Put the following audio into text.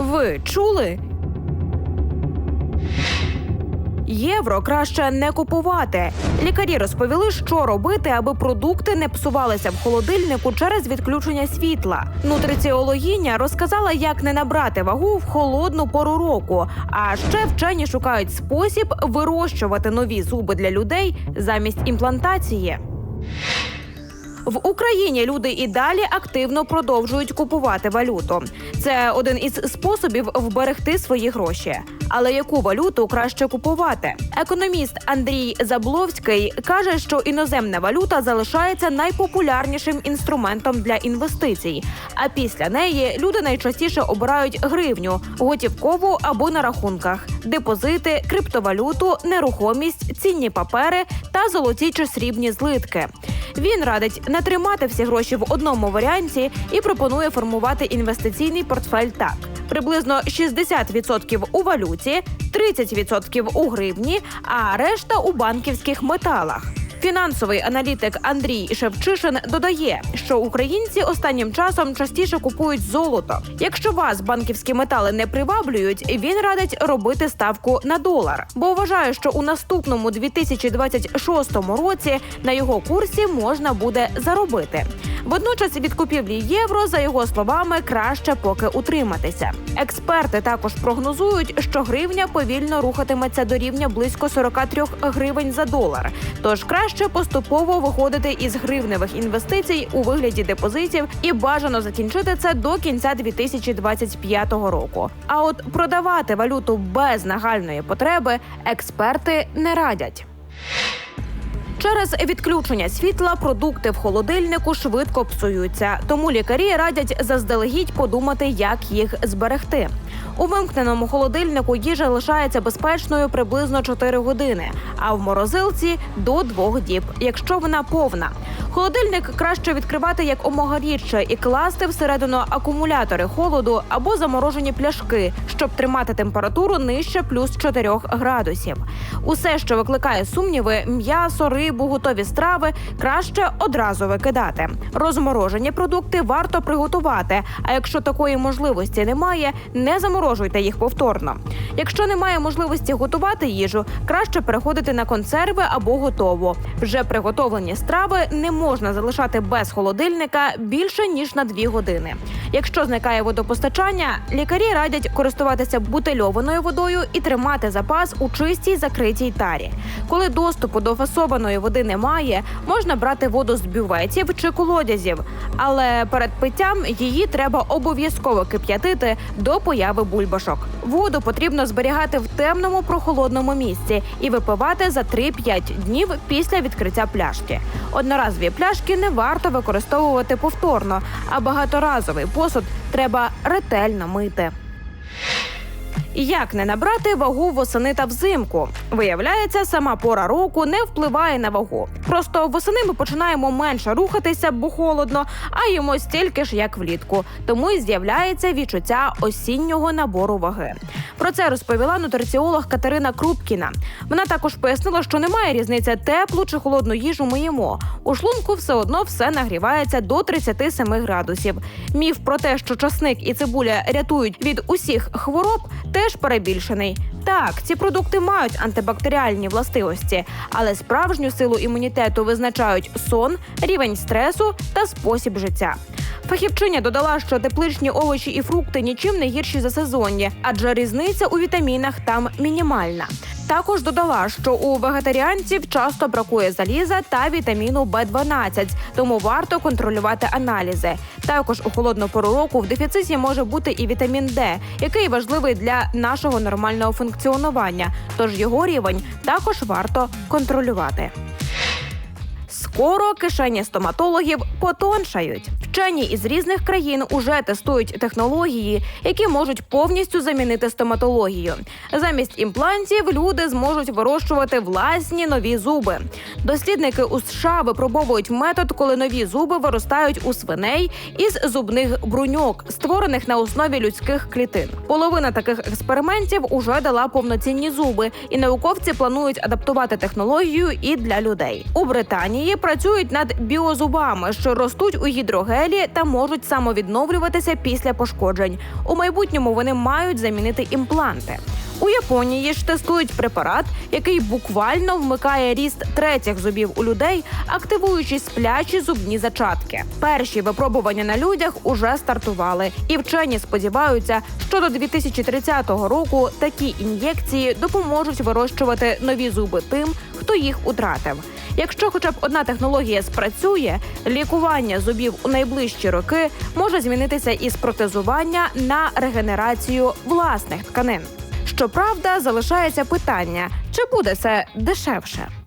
Ви чули? Євро краще не купувати. Лікарі розповіли, що робити, аби продукти не псувалися в холодильнику через відключення світла. Нутриціологиня розказала, як не набрати вагу в холодну пору року. А ще вчені шукають спосіб вирощувати нові зуби для людей замість імплантації. В Україні люди і далі активно продовжують купувати валюту. Це один із способів вберегти свої гроші. Але яку валюту краще купувати? Економіст Андрій Забловський каже, що іноземна валюта залишається найпопулярнішим інструментом для інвестицій. А після неї люди найчастіше обирають гривню, готівкову або на рахунках, депозити, криптовалюту, нерухомість, цінні папери та золоті чи срібні злитки. Він радить не тримати всі гроші в одному варіанті і пропонує формувати інвестиційний портфель так: приблизно 60% у валюті, 30% у гривні, а решта у банківських металах. Фінансовий аналітик Андрій Шевчишин додає, що українці останнім часом частіше купують золото. Якщо вас банківські метали не приваблюють, він радить робити ставку на долар, бо вважає, що у наступному 2026 році на його курсі можна буде заробити. Водночас від купівлі євро, за його словами, краще поки утриматися. Експерти також прогнозують, що гривня повільно рухатиметься до рівня близько 43 гривень за долар. Тож краще поступово виходити із гривневих інвестицій у вигляді депозитів і бажано закінчити це до кінця 2025 року. А от продавати валюту без нагальної потреби експерти не радять. Через відключення світла продукти в холодильнику швидко псуються, тому лікарі радять заздалегідь подумати, як їх зберегти. У вимкненому холодильнику їжа лишається безпечною приблизно 4 години, а в морозилці до 2 діб, якщо вона повна. Холодильник краще відкривати як омога рідше і класти всередину акумулятори холоду або заморожені пляшки, щоб тримати температуру нижче плюс 4 градусів. Усе, що викликає сумніви, м'ясо, рибу, готові страви, краще одразу викидати. Розморожені продукти варто приготувати. А якщо такої можливості немає, не заморожуйте їх повторно. Якщо немає можливості готувати їжу, краще переходити на консерви або готову. Вже приготовлені страви не можна залишати без холодильника більше ніж на 2 години. Якщо зникає водопостачання, лікарі радять користуватися бутильованою водою і тримати запас у чистій закритій тарі. Коли доступу до фасованої води немає, можна брати воду з бюветів чи колодязів, але перед питтям її треба обов'язково кип'ятити до появи бульбашок. Воду потрібно зберігати в темному прохолодному місці і випивати за 3-5 днів після відкриття пляшки. Одноразові пляшки не варто використовувати повторно, а багаторазовий посуд треба ретельно мити. Як не набрати вагу восени та взимку? Виявляється, сама пора року не впливає на вагу. Просто восени ми починаємо менше рухатися, бо холодно, а їмо стільки ж, як влітку. Тому і з'являється відчуття осіннього набору ваги. Про це розповіла нутриціолог Катерина Крупкіна. Вона також пояснила, що немає різниці теплу чи холодну їжу ми їмо. У шлунку все одно все нагрівається до 37 градусів. Міф про те, що часник і цибуля рятують від усіх хвороб, теж перебільшений. Так, ці продукти мають антибактеріальні властивості, але справжню силу імунітету визначають сон, рівень стресу та спосіб життя. Фахівчиня додала, що тепличні овочі і фрукти нічим не гірші за сезонні, адже різниця у вітамінах там мінімальна. Також додала, що у вегетаріанців часто бракує заліза та вітаміну Б12, тому варто контролювати аналізи. Також у холодну пору року в дефіциті може бути і вітамін Д, який важливий для нашого нормального функціонування. Тож його рівень також варто контролювати. Скоро кишені стоматологів потоншають. Вчені із різних країн уже тестують технології, які можуть повністю замінити стоматологію. Замість імплантів люди зможуть вирощувати власні нові зуби. Дослідники у США випробовують метод, коли нові зуби виростають у свиней із зубних бруньок, створених на основі людських клітин. Половина таких експериментів уже дала повноцінні зуби, і науковці планують адаптувати технологію і для людей. У Британії працюють над біозубами, що ростуть у гідрогелі та можуть самовідновлюватися після пошкоджень. У майбутньому вони мають замінити імпланти. У Японії ж тестують препарат, який буквально вмикає ріст третіх зубів у людей, активуючи сплячі зубні зачатки. Перші випробування на людях уже стартували, і вчені сподіваються, що до 2030 року такі ін'єкції допоможуть вирощувати нові зуби тим, хто їх утратив. Якщо хоча б одна технологія спрацює, лікування зубів у найближчі роки може змінитися із протезування на регенерацію власних тканин. Щоправда, залишається питання, чи буде це дешевше.